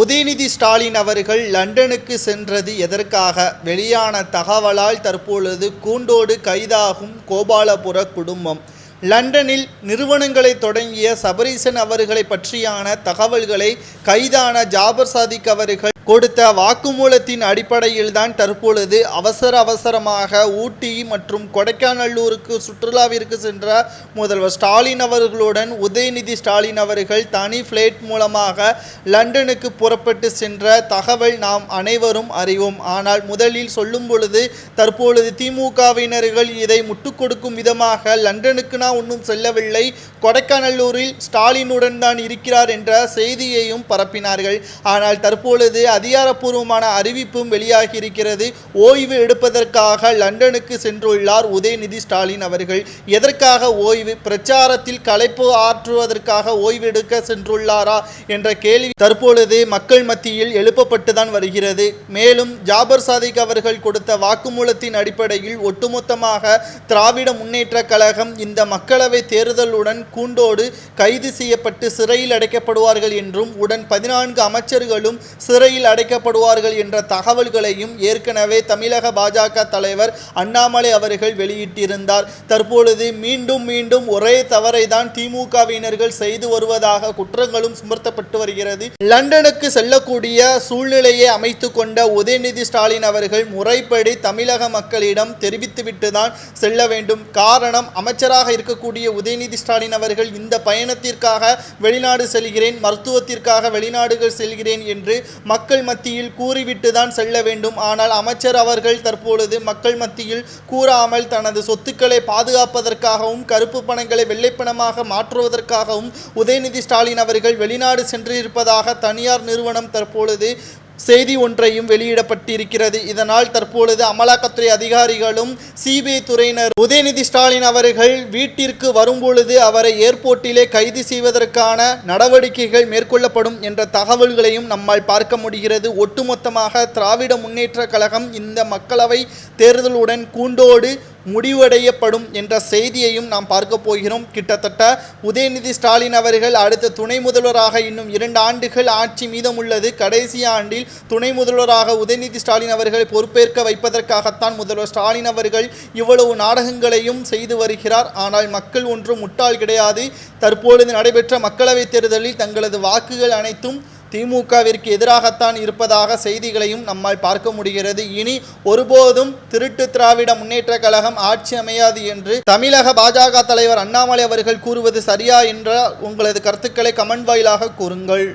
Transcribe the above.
உதயநிதி ஸ்டாலின் அவர்கள் லண்டனுக்கு சென்றது எதற்காக? வெளியான தகவலால் தற்பொழுது கூண்டோடு கைதாகும் கோபாலபுர குடும்பம். லண்டனில் நிறுவனங்களை தொடங்கிய சபரீசன் அவர்களை பற்றியான தகவல்களை கைதான ஜாபர் சாதிக் அவர்கள் கொடுத்த வாக்குமூலத்தின் அடிப்படையில் தான் தற்பொழுது அவசர அவசரமாக ஊட்டி மற்றும் கொடைக்கானல்லூருக்கு சுற்றுலாவிற்கு சென்ற முதல்வர் ஸ்டாலின் அவர்களுடன் உதயநிதி ஸ்டாலின் அவர்கள் தனி ஃப்ளைட் மூலமாக லண்டனுக்கு புறப்பட்டு சென்ற தகவல் நாம் அனைவரும் அறிவோம். ஆனால் முதலில் சொல்லும் பொழுது தற்பொழுது திமுகவினர்கள் இதை முட்டுக் கொடுக்கும் விதமாக லண்டனுக்கு நான் ஒன்றும் செல்லவில்லை கொடைக்கானல்லூரில் ஸ்டாலினுடன் தான் இருக்கிறார் என்ற செய்தியையும் பரப்பினார்கள். ஆனால் தற்பொழுது அதிகாரப்பூர்வமான அறிவிப்பும் வெளியாகியிருக்கிறது. ஓய்வு எடுப்பதற்காக லண்டனுக்கு சென்றுள்ளார் உதயநிதி ஸ்டாலின் அவர்கள். எதற்காக ஓய்வு? பிரச்சாரத்தில் கலைப்பு ஆற்றுவதற்காக ஓய்வு எடுக்க சென்றுள்ளாரா என்ற கேள்வி தற்பொழுது மக்கள் மத்தியில் எழுப்பப்பட்டுதான் வருகிறது. மேலும் ஜாபர் சாதிக் அவர்கள் கொடுத்த வாக்குமூலத்தின் அடிப்படையில் ஒட்டுமொத்தமாக திராவிட முன்னேற்ற கழகம் இந்த மக்களவை தேர்தலுடன் கூண்டோடு கைது செய்யப்பட்டு சிறையில் அடைக்கப்படுவார்கள் என்றும் உடன் பதினான்கு அமைச்சர்களும் சிறையில் அடைக்கப்படுவார்கள் என்ற தகவல்களையும் ஏற்கனவே தமிழக பாஜக தலைவர் அண்ணாமலை அவர்கள் வெளியிட்டிருந்தார். தற்பொழுது மீண்டும் மீண்டும் ஒரே தவறை தான் திமுகவினர்கள் செய்து வருவதாக குற்றங்களும் சுமர்த்தப்பட்டு வருகிறது. லண்டனுக்கு செல்லக்கூடிய சூழ்நிலையை அமைத்து கொண்ட உதயநிதி ஸ்டாலின் அவர்கள் முறைப்படி தமிழக மக்களிடம் தெரிவித்துவிட்டு தான் செல்ல வேண்டும். காரணம் அமைச்சராக இருக்கக்கூடிய உதயநிதி ஸ்டாலின் அவர்கள் இந்த பயணத்திற்காக வெளிநாடு செல்கிறேன் மருத்துவத்திற்காக வெளிநாடுகள் செல்கிறேன் என்று மக்கள் மத்தியில் கூறிவிட்டு தான் செல்ல வேண்டும். ஆனால் அமைச்சர் அவர்கள் தற்பொழுது மக்கள் மத்தியில் கூறாமல் தனது சொத்துக்களை பாதுகாப்பதற்காகவும் கருப்பு பணங்களை வெள்ளைப்பணமாக மாற்றுவதற்காகவும் உதயநிதி ஸ்டாலின் அவர்கள் வெளிநாடு சென்றிருப்பதாக தனியார் நிறுவனம் தற்பொழுது செய்தி ஒன்றையும் வெளியிடப்பட்டிருக்கிறது. இதனால் தற்பொழுது அமலாக்கத்துறை அதிகாரிகளும் சிபிஐ துறையினர் உதயநிதி ஸ்டாலின் அவர்கள் வீட்டிற்கு வரும்பொழுது அவரை ஏர்போர்ட்டிலே கைது செய்வதற்கான நடவடிக்கைகள் மேற்கொள்ளப்படும் என்ற தகவல்களையும் நம்மால் பார்க்க முடிகிறது. ஒட்டுமொத்தமாக திராவிட முன்னேற்ற கழகம் இந்த மக்களவை தேர்தலுடன் கூண்டோடு முடிவடையப்படும் என்ற செய்தியையும் நாம் பார்க்க போகிறோம். கிட்டத்தட்ட உதயநிதி ஸ்டாலின் அவர்கள் அடுத்த துணை முதல்வராக இன்னும் இரண்டு ஆண்டுகள் ஆட்சி மீதம் உள்ளது கடைசி ஆண்டில் துணை முதல்வராக உதயநிதி ஸ்டாலின் அவர்களை பொறுப்பேற்க வைப்பதற்காகத்தான் முதல்வர் ஸ்டாலின் அவர்கள் இவ்வளவு நாடகங்களையும் செய்து வருகிறார். ஆனால் மக்கள் ஒன்றும் முட்டாள் கிடையாது. தற்பொழுது நடைபெற்ற மக்களவைத் தேர்தலில் தங்களது வாக்குகள் அனைத்தும் திமுகவிற்கு எதிராகத்தான் இருப்பதாக செய்திகளையும் நம்மால் பார்க்க முடிகிறது. இனி ஒருபோதும் திருட்டு திராவிட முன்னேற்ற கழகம் ஆட்சி அமையாது என்று தமிழக பாஜக தலைவர் அண்ணாமலை அவர்கள் கூறுவது சரியா என்ற உங்களது கருத்துக்களை கமெண்ட் வாயிலாக கூறுங்கள்.